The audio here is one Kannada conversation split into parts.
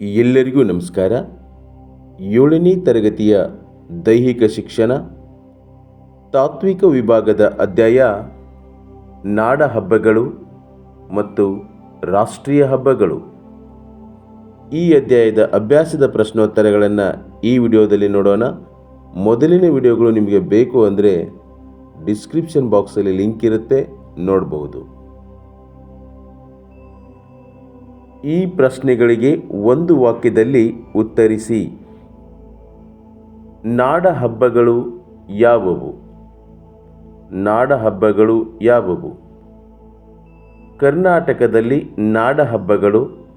ಎಲ್ಲರಿಗೂ ನಮಸ್ಕಾರ. ಏಳನೇ ತರಗತಿಯ ದೈಹಿಕ ಶಿಕ್ಷಣ, ತಾತ್ವಿಕ ವಿಭಾಗದ ಅಧ್ಯಾಯ, ನಾಡ ಹಬ್ಬಗಳು ಮತ್ತು ರಾಷ್ಟ್ರೀಯ ಹಬ್ಬಗಳು. ಈ ಅಧ್ಯಾಯದ ಅಭ್ಯಾಸದ ಪ್ರಶ್ನೋತ್ತರಗಳನ್ನು ಈ ವಿಡಿಯೋದಲ್ಲಿ ನೋಡೋಣ. ಮೊದಲಿನ ವಿಡಿಯೋಗಳು ನಿಮಗೆ ಬೇಕು ಅಂದರೆ ಡಿಸ್ಕ್ರಿಪ್ಷನ್ ಬಾಕ್ಸಲ್ಲಿ ಲಿಂಕ್ ಇರುತ್ತೆ ನೋಡಬಹುದು ಈ ಪ್ರಶ್ನೆಗಳಿಗೆ ಒಂದು ವಾಕ್ಯದಲ್ಲಿ ಉತ್ತರಿಸಿ. ನಾಡ ಹಬ್ಬಗಳು ಯಾವುವು? ನಾಡ ಹಬ್ಬಗಳು ಯಾವುವು? ಕರ್ನಾಟಕದಲ್ಲಿ ನಾಡ ಹಬ್ಬಗಳು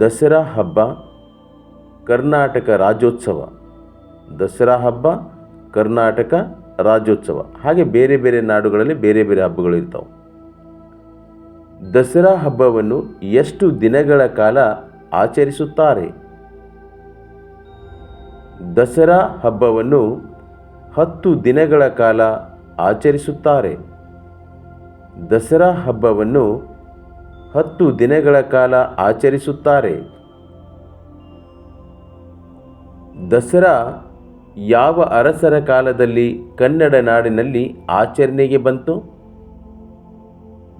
ದಸರಾ ಹಬ್ಬ, ಕರ್ನಾಟಕ ರಾಜ್ಯೋತ್ಸವ. ದಸರಾ ಹಬ್ಬ, ಕರ್ನಾಟಕ ರಾಜ್ಯೋತ್ಸವ. ಹಾಗೆ ಬೇರೆ ಬೇರೆ ನಾಡುಗಳಲ್ಲಿ ಬೇರೆ ಬೇರೆ ಹಬ್ಬಗಳು ಇರ್ತಾವೆ. ದಸರಾ ಹಬ್ಬವನ್ನು ಎಷ್ಟು ದಿನಗಳ ಕಾಲ ಆಚರಿಸುತ್ತಾರೆ? ದಸರಾ ಹಬ್ಬವನ್ನು ಹತ್ತು ದಿನಗಳ ಕಾಲ ಆಚರಿಸುತ್ತಾರೆ. ದಸರಾ ಹಬ್ಬವನ್ನು ಹತ್ತು ದಿನಗಳ ಕಾಲ ಆಚರಿಸುತ್ತಾರೆ. ದಸರಾ ಯಾವ ಅರಸರ ಕಾಲದಲ್ಲಿ ಕನ್ನಡ ನಾಡಿನಲ್ಲಿ ಆಚರಣೆಗೆ ಬಂತು?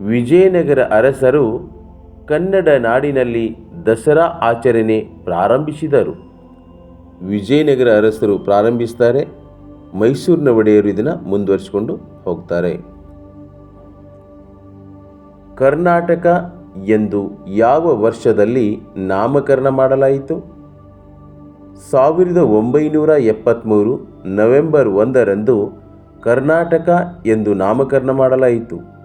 ವಿಜಯನಗರ ಅರಸರು ಕನ್ನಡ ನಾಡಿನಲ್ಲಿ ದಸರಾ ಆಚರಣೆ ಪ್ರಾರಂಭಿಸಿದರು. ವಿಜಯನಗರ ಅರಸರು ಪ್ರಾರಂಭಿಸ್ತಾರೆ. ಮೈಸೂರಿನ ಒಡೆಯರು ಇದನ್ನು ಮುಂದುವರಿಸಿಕೊಂಡು ಹೋಗ್ತಾರೆ. ಕರ್ನಾಟಕ ಎಂದು ಯಾವ ವರ್ಷದಲ್ಲಿ ನಾಮಕರಣ ಮಾಡಲಾಯಿತು? ಸಾವಿರದ ಒಂಬೈನೂರ ಎಪ್ಪತ್ತ್ಮೂರು ನವೆಂಬರ್ ಒಂದರಂದು ಕರ್ನಾಟಕ ಎಂದು ನಾಮಕರಣ ಮಾಡಲಾಯಿತು.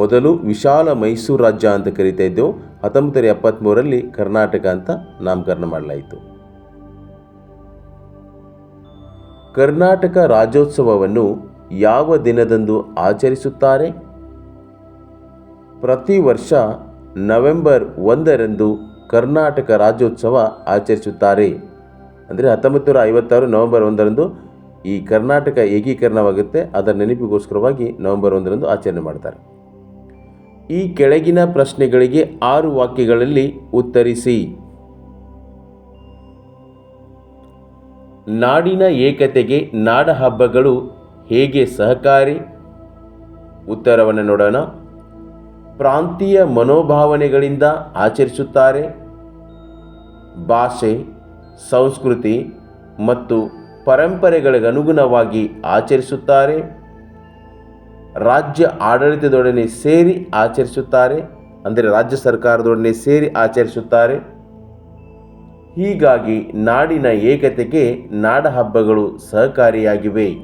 ಮೊದಲು ವಿಶಾಲ ಮೈಸೂರು ರಾಜ್ಯ ಅಂತ ಕರಿತಾ ಇದ್ದೆವು. ಹತ್ತೊಂಬತ್ತರ ಎಪ್ಪತ್ತ್ಮೂರರಲ್ಲಿ ಕರ್ನಾಟಕ ಅಂತ ನಾಮಕರಣ ಮಾಡಲಾಯಿತು. ಕರ್ನಾಟಕ ರಾಜ್ಯೋತ್ಸವವನ್ನು ಯಾವ ದಿನದಂದು ಆಚರಿಸುತ್ತಾರೆ? ಪ್ರತಿ ವರ್ಷ ನವೆಂಬರ್ ಒಂದರಂದು ಕರ್ನಾಟಕ ರಾಜ್ಯೋತ್ಸವ ಆಚರಿಸುತ್ತಾರೆ. ಅಂದರೆ ಹತ್ತೊಂಬತ್ತು ನೂರ ಐವತ್ತಾರು ನವೆಂಬರ್ ಒಂದರಂದು ಈ ಕರ್ನಾಟಕ ಏಕೀಕರಣವಾಗುತ್ತೆ. ಅದರ ನೆನಪಿಗೋಸ್ಕರವಾಗಿ ನವೆಂಬರ್ ಒಂದರಂದು ಆಚರಣೆ ಮಾಡ್ತಾರೆ. ಈ ಕೆಳಗಿನ ಪ್ರಶ್ನೆಗಳಿಗೆ ಆರು ವಾಕ್ಯಗಳಲ್ಲಿ ಉತ್ತರಿಸಿ. ನಾಡಿನ ಏಕತೆಗೆ ನಾಡ ಹಬ್ಬಗಳು ಹೇಗೆ ಸಹಕಾರಿ? ಉತ್ತರವನ್ನು ನೋಡೋಣ. ಪ್ರಾಂತೀಯ ಮನೋಭಾವನೆಗಳಿಂದ ಆಚರಿಸುತ್ತಾರೆ. ಭಾಷೆ, ಸಂಸ್ಕೃತಿ ಮತ್ತು ಪರಂಪರೆಗಳಿಗನುಗುಣವಾಗಿ ಆಚರಿಸುತ್ತಾರೆ. ರಾಜ್ಯ ಆಡಳಿತದೊಡನೆ ಸೇರಿ ಆಚರಿಸುತ್ತಾರೆ, ಅಂದರೆ ರಾಜ್ಯ ಸರ್ಕಾರದೊಡನೆ ಸೇರಿ ಆಚರಿಸುತ್ತಾರೆ. ಹೀಗಾಗಿ ನಾಡಿನ ಏಕತೆಗೆ ನಾಡ ಹಬ್ಬಗಳು ಸಹಕಾರಿಯಾಗಿವೆ.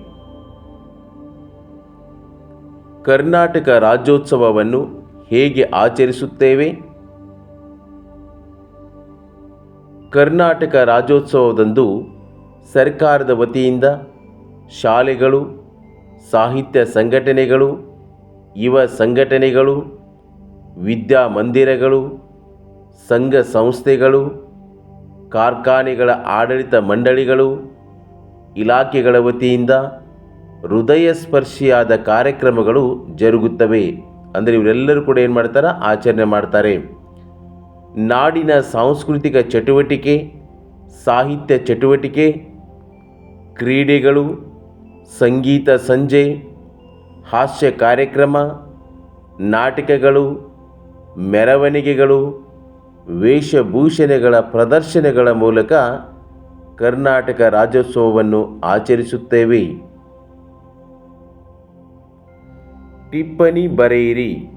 ಕರ್ನಾಟಕ ರಾಜ್ಯೋತ್ಸವವನ್ನು ಹೇಗೆ ಆಚರಿಸುತ್ತೇವೆ? ಕರ್ನಾಟಕ ರಾಜ್ಯೋತ್ಸವದಂದು ಸರ್ಕಾರದ ವತಿಯಿಂದ ಶಾಲೆಗಳು ಸಾಹಿತ್ಯ ಸಂಘಟನೆಗಳು, ಯುವ ಸಂಘಟನೆಗಳು ವಿದ್ಯಾಮಂದಿರಗಳು ಸಂಘ ಸಂಸ್ಥೆಗಳು, ಕಾರ್ಖಾನೆಗಳ ಆಡಳಿತ ಮಂಡಳಿಗಳು, ಇಲಾಖೆಗಳ ವತಿಯಿಂದ ಹೃದಯ ಸ್ಪರ್ಶಿಯಾದ ಕಾರ್ಯಕ್ರಮಗಳು ಜರುಗುತ್ತವೆ. ಅಂದರೆ ಇವರೆಲ್ಲರೂ ಕೂಡ ಏನು ಮಾಡ್ತಾರೆ? ಆಚರಣೆ ಮಾಡ್ತಾರೆ. ನಾಡಿನ ಸಾಂಸ್ಕೃತಿಕ ಚಟುವಟಿಕೆ, ಸಾಹಿತ್ಯ ಚಟುವಟಿಕೆ, ಕ್ರೀಡೆಗಳು ಸಂಗೀತ ಸಂಜೆ, ಹಾಸ್ಯ ಕಾರ್ಯಕ್ರಮ, ನಾಟಕಗಳು, ಮೆರವಣಿಗೆಗಳು, ವೇಷಭೂಷಣೆಗಳ ಪ್ರದರ್ಶನಗಳ ಮೂಲಕ ಕರ್ನಾಟಕ ರಾಜ್ಯೋತ್ಸವವನ್ನು ಆಚರಿಸುತ್ತೇವೆ. ಟಿಪ್ಪಣಿ ಬರೆಯಿರಿ.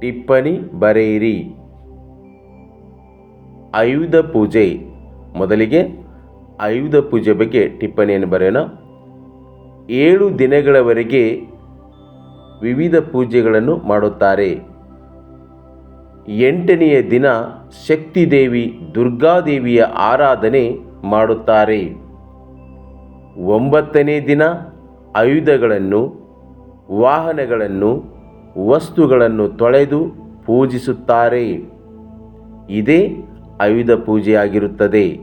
ಟಿಪ್ಪಣಿ ಬರೆಯಿರಿ. ಆಯುಧ ಪೂಜೆ. ಮೊದಲಿಗೆ ಆಯುಧ ಪೂಜೆ ಬಗ್ಗೆ ಟಿಪ್ಪಣಿಯನ್ನು ಬರೆಯೋಣ. ಏಳು ದಿನಗಳವರೆಗೆ ವಿವಿಧ ಪೂಜೆಗಳನ್ನು ಮಾಡುತ್ತಾರೆ. ಎಂಟನೆಯ ದಿನ ಶಕ್ತಿದೇವಿ ದುರ್ಗಾದೇವಿಯ ಆರಾಧನೆ ಮಾಡುತ್ತಾರೆ. ಒಂಬತ್ತನೇ ದಿನ ಆಯುಧಗಳನ್ನು, ವಾಹನಗಳನ್ನು, ವಸ್ತುಗಳನ್ನು ತೊಳೆದು ಪೂಜಿಸುತ್ತಾರೆ. ಇದೇ ಆಯುಧ ಪೂಜೆಯಾಗಿರುತ್ತದೆ.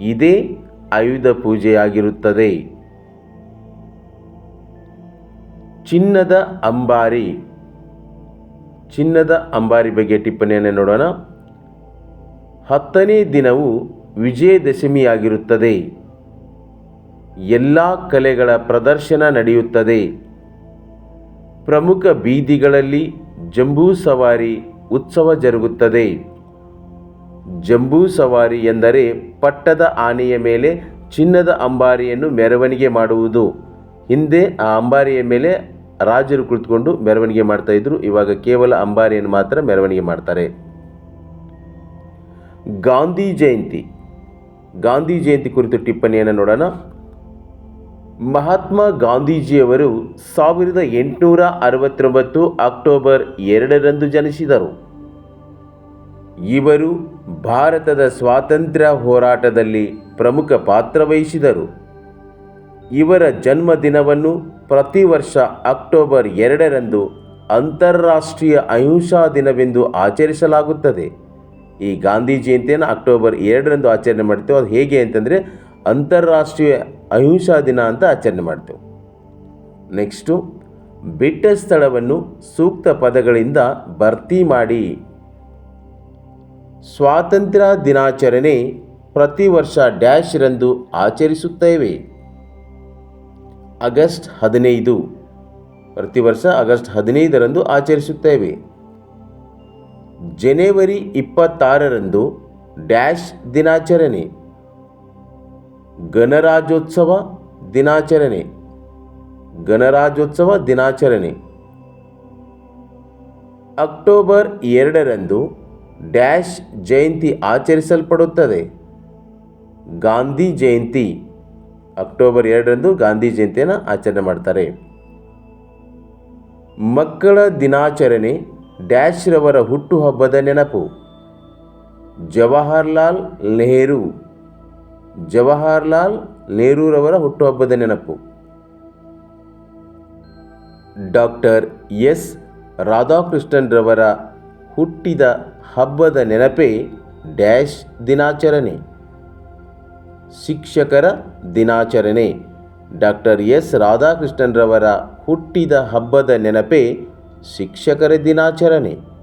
ಇದೇ ಆಯುಧ ಪೂಜೆಯಾಗಿರುತ್ತದೆ. ಚಿನ್ನದ ಅಂಬಾರಿ. ಚಿನ್ನದ ಅಂಬಾರಿ ಬಗ್ಗೆ ಟಿಪ್ಪಣಿಯನ್ನು ನೋಡೋಣ. ಹತ್ತನೇ ದಿನವು ವಿಜಯದಶಮಿಯಾಗಿರುತ್ತದೆ. ಎಲ್ಲ ಕಲೆಗಳ ಪ್ರದರ್ಶನ ನಡೆಯುತ್ತದೆ. ಪ್ರಮುಖ ಬೀದಿಗಳಲ್ಲಿ ಜಂಬೂ ಸವಾರಿ ಉತ್ಸವ ಜರುಗುತ್ತದೆ. ಜಂಬೂ ಸವಾರಿ ಎಂದರೆ ಪಟ್ಟದ ಆನೆಯ ಮೇಲೆ ಚಿನ್ನದ ಅಂಬಾರಿಯನ್ನು ಮೆರವಣಿಗೆ ಮಾಡುವುದು. ಹಿಂದೆ ಆ ಅಂಬಾರಿಯ ಮೇಲೆ ರಾಜರು ಕುಳಿತುಕೊಂಡು ಮೆರವಣಿಗೆ ಮಾಡ್ತಾ ಇದ್ರು. ಇವಾಗ ಕೇವಲ ಅಂಬಾರಿಯನ್ನು ಮಾತ್ರ ಮೆರವಣಿಗೆ ಮಾಡ್ತಾರೆ. ಗಾಂಧಿ ಜಯಂತಿ. ಗಾಂಧಿ ಜಯಂತಿ ಕುರಿತು ಟಿಪ್ಪಣಿಯನ್ನು ನೋಡೋಣ. ಮಹಾತ್ಮ ಗಾಂಧೀಜಿಯವರು ಸಾವಿರದ ಎಂಟುನೂರ ಅರವತ್ತೊಂಬತ್ತು ಅಕ್ಟೋಬರ್ ಎರಡರಂದು ಜನಿಸಿದರು. ಇವರು ಭಾರತದ ಸ್ವಾತಂತ್ರ್ಯ ಹೋರಾಟದಲ್ಲಿ ಪ್ರಮುಖ ಪಾತ್ರ ವಹಿಸಿದರು. ಇವರ ಜನ್ಮದಿನವನ್ನು ಪ್ರತಿ ವರ್ಷ ಅಕ್ಟೋಬರ್ ಎರಡರಂದು ಅಂತಾರಾಷ್ಟ್ರೀಯ ಅಹಿಂಸಾ ದಿನವೆಂದು ಆಚರಿಸಲಾಗುತ್ತದೆ. ಈ ಗಾಂಧಿ ಜಯಂತಿಯನ್ನು ಅಕ್ಟೋಬರ್ ಎರಡರಂದು ಆಚರಣೆ ಮಾಡ್ತೇವೆ. ಅದು ಹೇಗೆ ಅಂತಂದರೆ ಅಂತಾರಾಷ್ಟ್ರೀಯ ಅಹಿಂಸಾ ದಿನ ಅಂತ ಆಚರಣೆ ಮಾಡ್ತೇವೆ. ನೆಕ್ಸ್ಟು, ಬಿಟ್ಟ ಸ್ಥಳವನ್ನು ಸೂಕ್ತ ಪದಗಳಿಂದ ಭರ್ತಿ ಮಾಡಿ. ಸ್ವಾತಂತ್ರ್ಯ ದಿನಾಚರಣೆ ಪ್ರತಿ ವರ್ಷ ಡ್ಯಾಶ್ ರಂದು ಆಚರಿಸುತ್ತೇವೆ. ಆಗಸ್ಟ್ ಹದಿನೈದು. ಪ್ರತಿ ವರ್ಷ ಆಗಸ್ಟ್ ಹದಿನೈದರಂದು ಆಚರಿಸುತ್ತೇವೆ. ಜನವರಿ ಇಪ್ಪತ್ತಾರರಂದು ಡ್ಯಾಶ್ ದಿನಾಚರಣೆ. ಗಣರಾಜ್ಯೋತ್ಸವ ದಿನಾಚರಣೆ. ಗಣರಾಜ್ಯೋತ್ಸವ ದಿನಾಚರಣೆ. ಅಕ್ಟೋಬರ್ ಎರಡರಂದು ಡ್ಯಾಶ್ ಜಯಂತಿ ಆಚರಿಸಲ್ಪಡುತ್ತದೆ. ಗಾಂಧಿ ಜಯಂತಿ. ಅಕ್ಟೋಬರ್ ಎರಡರಂದು ಗಾಂಧಿ ಜಯಂತಿಯನ್ನು ಆಚರಣೆ ಮಾಡ್ತಾರೆ. ಮಕ್ಕಳ ದಿನಾಚರಣೆ ಡ್ಯಾಶ್ ರವರ ಹುಟ್ಟುಹಬ್ಬದ ನೆನಪು. ಜವಾಹರ್ಲಾಲ್ ನೆಹರು. ಜವಾಹರ್ಲಾಲ್ ನೆಹರೂರವರ ಹುಟ್ಟುಹಬ್ಬದ ನೆನಪು. Doctor S. ರಾಧಾಕೃಷ್ಣನ್ರವರ ಹುಟ್ಟಿದ ಹಬ್ಬದ ನೆನಪೇ ಡ್ಯಾಶ್ ದಿನಾಚರಣೆ. ಶಿಕ್ಷಕರ ದಿನಾಚರಣೆ. Doctor S. ರಾಧಾಕೃಷ್ಣನ್ರವರ ಹುಟ್ಟಿದ ಹಬ್ಬದ ನೆನಪೇ ಶಿಕ್ಷಕರ ದಿನಾಚರಣೆ.